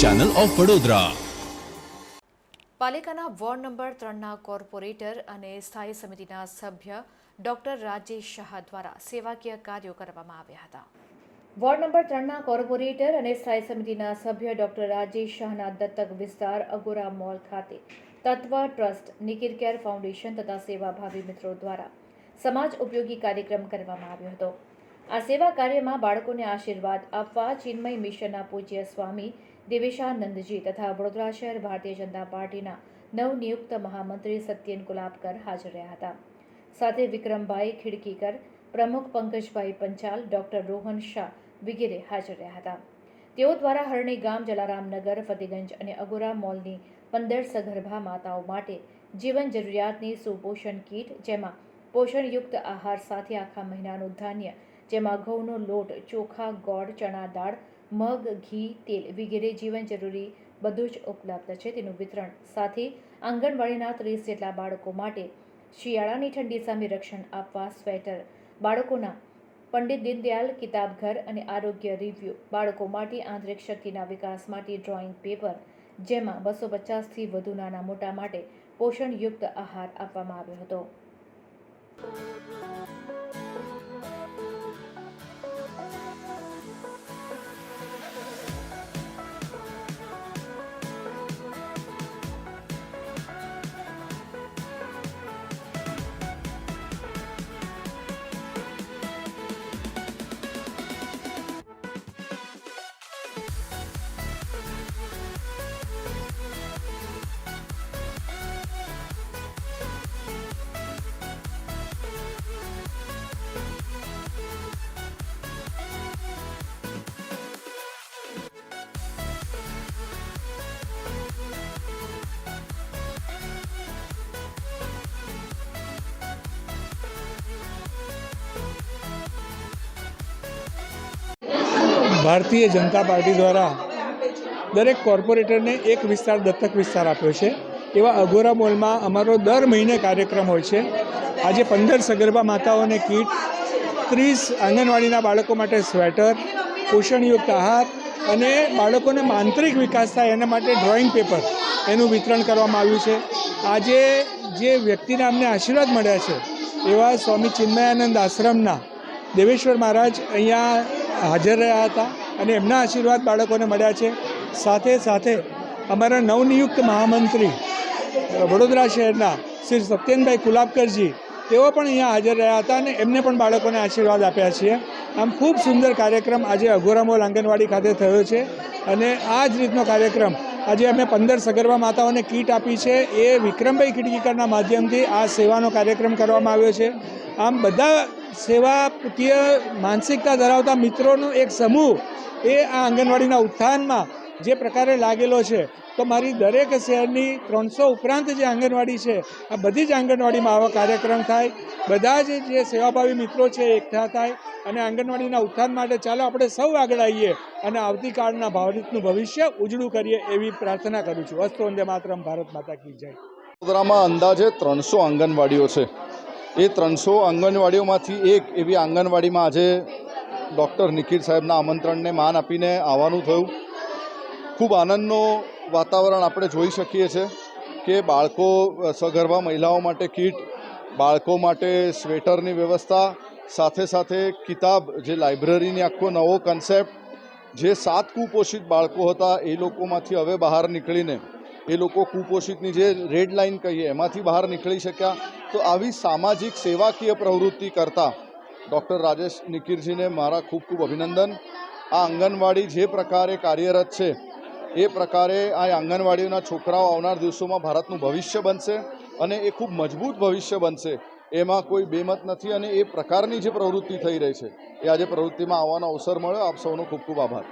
Channel of Vadodara પાલિકાના ward number ત્રણના corporator અને સ્થાયી સમિતિના સભ્ય ડોક્ટર રાજેશ શાહ દ્વારા સેવાકીય કાર્યો કરવામાં આવ્યા હતા. વોર્ડ નંબર ત્રણના કોર્પોરેટર અને સ્થાયી સમિતિના સભ્ય ડોક્ટર રાજેશ શાહના દત્તક વિસ્તાર અગોરા મોલ ખાતે તત્વ ટ્રસ્ટ નિકિર કેર ફાઉન્ડેશન તથા સેવાભાવી મિત્રો દ્વારા સમાજ ઉપયોગી કાર્યક્રમ કરવામાં આવ્યો હતો. આ સેવા કાર્યમાં બાળકોને આશીર્વાદ આપવા ચિન્મય મિશનના પૂજ્ય સ્વામી દેવેશાનંદજી તથા વડોદરા શહેર ભારતીય જનતા પાર્ટીના નવનિયુક્ત મહામંત્રી સત્યેન ગુલાબકર હાજર રહ્યા હતા. સાથે વિક્રમભાઈ ખીડકીકર, પ્રમુખ પંકજભાઈ પંચાલ, ડોક્ટર રોહન શાહ વગેરે હાજર રહ્યા હતા. તેઓ દ્વારા હરણી ગામ જલારામનગર ફતેગંજ અને અગોરા મોલની પંદર સગર્ભા માતાઓ માટે જીવન જરૂરિયાતની સુપોષણ કીટ, જેમાં પોષણયુક્ત આહાર સાથે આખા મહિનાનું ધાન્ય જેમાં ઘઉંનો લોટ, ચોખા, ગોળ, ચણા દાળ, મગ, ઘી, તેલ વગેરે જીવન જરૂરી બધું જ ઉપલબ્ધ છે. તેનું વિતરણ સાથે આંગણવાડીના ત્રીસ જેટલા બાળકો માટે શિયાળાની ઠંડી સામે રક્ષણ આપવા સ્વેટર, બાળકોના પંડિત દીનદયાલ કિતાબઘર અને આરોગ્ય રિવ્યૂ, બાળકો માટે આંતરિક શક્તિના વિકાસ માટે ડ્રોઈંગ પેપર, જેમાં બસો પચાસથી વધુ નાના મોટા માટે પોષણયુક્ત આહાર આપવામાં આવ્યો હતો. ભારતીય જનતા પાર્ટી દ્વારા દરેક કોર્પોરેટરને એક વિસ્તાર, દત્તક વિસ્તાર આપ્યો છે. એવા અઘોરા મોલમાં અમારો દર મહિને કાર્યક્રમ હોય છે. આજે પંદર સગર્ભા માતાઓને કીટ, ત્રીસ આંગણવાડીના બાળકો માટે સ્વેટર, પોષણયુક્ત આહાર અને બાળકોને માંતરિક વિકાસ થાય એના માટે ડ્રોઈંગ પેપર એનું વિતરણ કરવામાં આવ્યું છે. આજે જે વ્યક્તિને અમને આશીર્વાદ મળ્યા છે એવા સ્વામી ચિન્મયાનંદ આશ્રમના દેવેશ્વર મહારાજ અહીંયા હાજર રહ્યા હતા અને એમના આશીર્વાદ બાળકોને મળ્યા છે. સાથે સાથે અમારા નવનિયુક્ત મહામંત્રી વડોદરા શહેરના શ્રી સત્યનભાઈ કુલાબકરજી, તેઓ પણ અહીંયા હાજર રહ્યા હતા અને એમને પણ બાળકોને આશીર્વાદ આપ્યા છીએ. આમ ખૂબ સુંદર કાર્યક્રમ આજે અઘોરામોલ આંગણવાડી ખાતે થયો છે અને આ જ રીતનો કાર્યક્રમ આજે અમે પંદર સગર્ભા માતાઓને કીટ આપી છે. એ વિક્રમભાઈ ખીડકીકરના માધ્યમથી આ સેવાનો કાર્યક્રમ કરવામાં આવ્યો છે. આમ બધા સેવાકીય માનસિકતા ધરાવતા મિત્રોનો એક સમૂહ એ આ આંગણવાડીના ઉત્થાનમાં જે પ્રકારે લાગેલો છે. તો મારી દરેક શહેરની ત્રણસો ઉપરાંત જે આંગણવાડી છે, આ બધી જ આંગણવાડીમાં આવા કાર્યક્રમ થાય. બધા જ જે સેવાભાવી મિત્રો છે એકઠા થાય અને આંગણવાડીના ઉત્થાન માટે ચાલો આપણે સૌ આગળ આવીએ અને આવતીકાળના ભારતનું ભવિષ્ય ઉજળું કરીએ એવી પ્રાર્થના કરું છું. અસ્તુ વંદે માતરમ. ભારત માતા કી જય. વડોદરામાં અંદાજે ત્રણસો આંગણવાડીઓ છે. એ ત્રણસો આંગણવાડીઓમાંથી એક એવી આંગણવાડીમાં આજે ડૉક્ટર નિખિલ સાહેબના આમંત્રણને માન આપીને આવવાનું થયું. ખૂબ આનંદનો વાતાવરણ આપણે જોઈ શકીએ છીએ કે બાળકો સગર્ભા મહિલાઓ માટે કીટ, બાળકો માટે સ્વેટરની વ્યવસ્થા, સાથે સાથે કિતાબ, જે લાઇબ્રેરીની આખો નવો કન્સેપ્ટ જે સાત કુપોષિત બાળકો હતા એ લોકોમાંથી હવે બહાર નીકળીને એ લોકો કુપોષિતની જે રેડ લાઇન કહીએ, એમાંથી બહાર નીકળી શક્યા. તો આવી સામાજિક સેવાકીય પ્રવૃત્તિ કરતા ડૉક્ટર રાજેશ નિકિરજીને મારા ખૂબ ખૂબ અભિનંદન. આ આંગણવાડી જે પ્રકારે કાર્યરત છે, એ પ્રકારે આ આંગણવાડીઓના છોકરાઓ આવનાર દિવસોમાં ભારતનું ભવિષ્ય બનશે અને એ ખૂબ મજબૂત ભવિષ્ય બનશે. એમાં કોઈ બેમત નથી અને એ પ્રકારની જે પ્રવૃત્તિ થઈ રહી છે, એ આજે પ્રવૃત્તિમાં આવવાનો અવસર મળ્યો. આપ સૌનો ખૂબ ખૂબ આભાર.